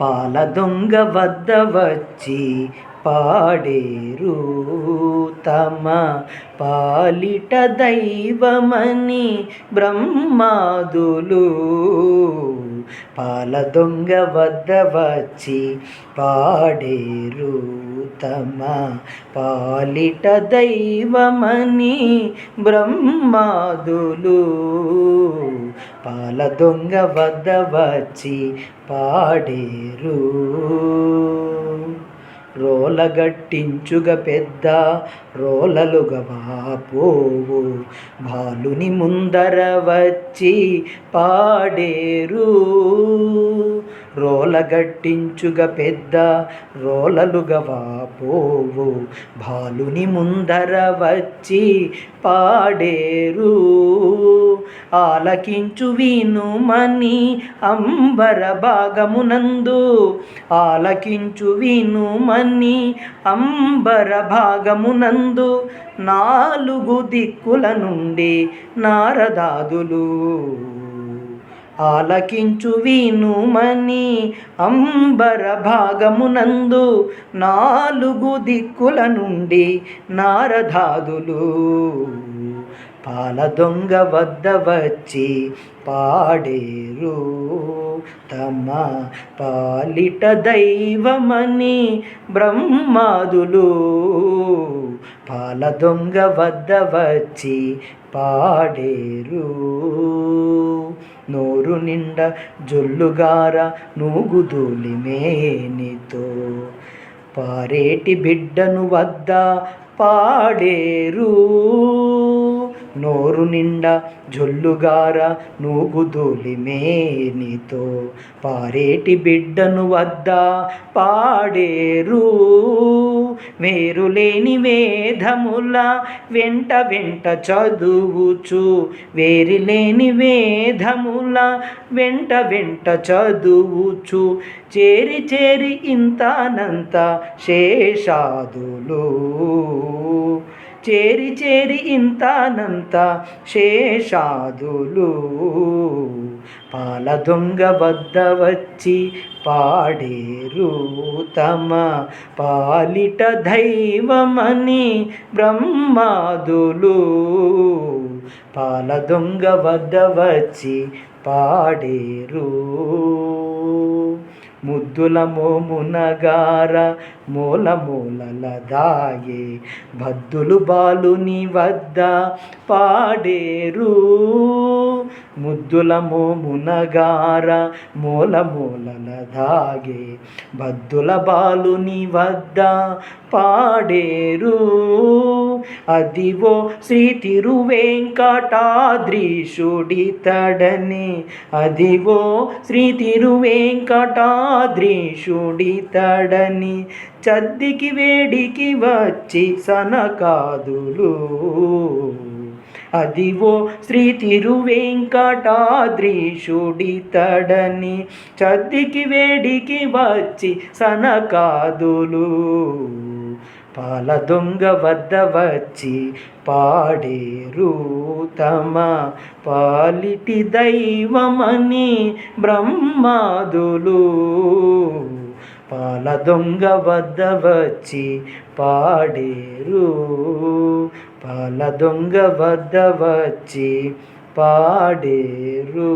పాల దొంగ వద్ద వచ్చి పాడేరు తమ పాలిట దైవమని బ్రహ్మాదులు. పాల దొంగ వద్ద వచ్చి పాడేరు తమ పాలిట దైవమని బ్రహ్మాదులు. పాల దొంగ వద్ద వచ్చి పాడేరు. రోలగట్టించుగ పెద్ద రోలలుగా వాపోవు. బాలుని ముందర వచ్చి పాడేరు. రోలగట్టించుగ పెద్ద రోలలుగవా పోవు బాలుని ముందర వచ్చి పాడేరు. ఆలకించు వినుమని అంబర భాగమునందు. ఆలకించు వినుమని అంబర భాగమునందు. నాలుగు దిక్కుల నుండి నారదాదులు ఆలకించు వినుమని అంబర భాగమునందు నాలుగు దిక్కుల నుండి నారదాదులు. పాల దొంగ వద్ద వచ్చి పాడేరు. తమ పాలిట దైవమని బ్రహ్మాదులు. పాల దొంగ వద్ద వచ్చి పాడేరు. నోరు నిండా జొల్లుగార నూగుదూలి మేనితో. పారేటి బిడ్డను వద్ద పాడేరు. నిండా జొల్లుగార నూగుదూలి మేనితో. పారేటి బిడ్డను వద్ద పాడేరు. వేరులేని వేదముల వెంట వెంట చదువుచు. వేరిలేని వేదముల వెంట వెంట చదువుచు. చేరి చేరి ఇంతనంత శేషాదులు. చేరి చేరి ఇంతానంత శేషాదులు. పాల దొంగ వద్ద వచ్చి పాడేరు తమ పాలిట దైవమని బ్రహ్మాదులు. పాల దొంగ వద్ద వచ్చి పాడేరు ముద్దుల మోమునగార మూల మూలల దాయే భద్దులు బాలుని వద్ద పాడేరు. ముద్దుల మోమునగార మూల మూలల దాగే భద్దుల బాలుని వద్ద పాడేరు. అదివో శ్రీ తిరువేంకటాద్రీషుడి తడని అదివో శ్రీ తిరువేంకటాద్రీషుడి తడని చద్దికి వేడికి వచ్చి సనకాదులు. అదివో శ్రీ తిరువేంకటాద్రీషుడి తడని చద్దికి వేడికి వచ్చి సనకాదులు. పాల దొంగ వద్ద వచ్చి పాడేరు తమ పాలిటి దైవమని బ్రహ్మాదులు. పాల దొంగ వద్ద వచ్చి పాడేరు పాల దొంగ వద్ద వచ్చి పాడేరు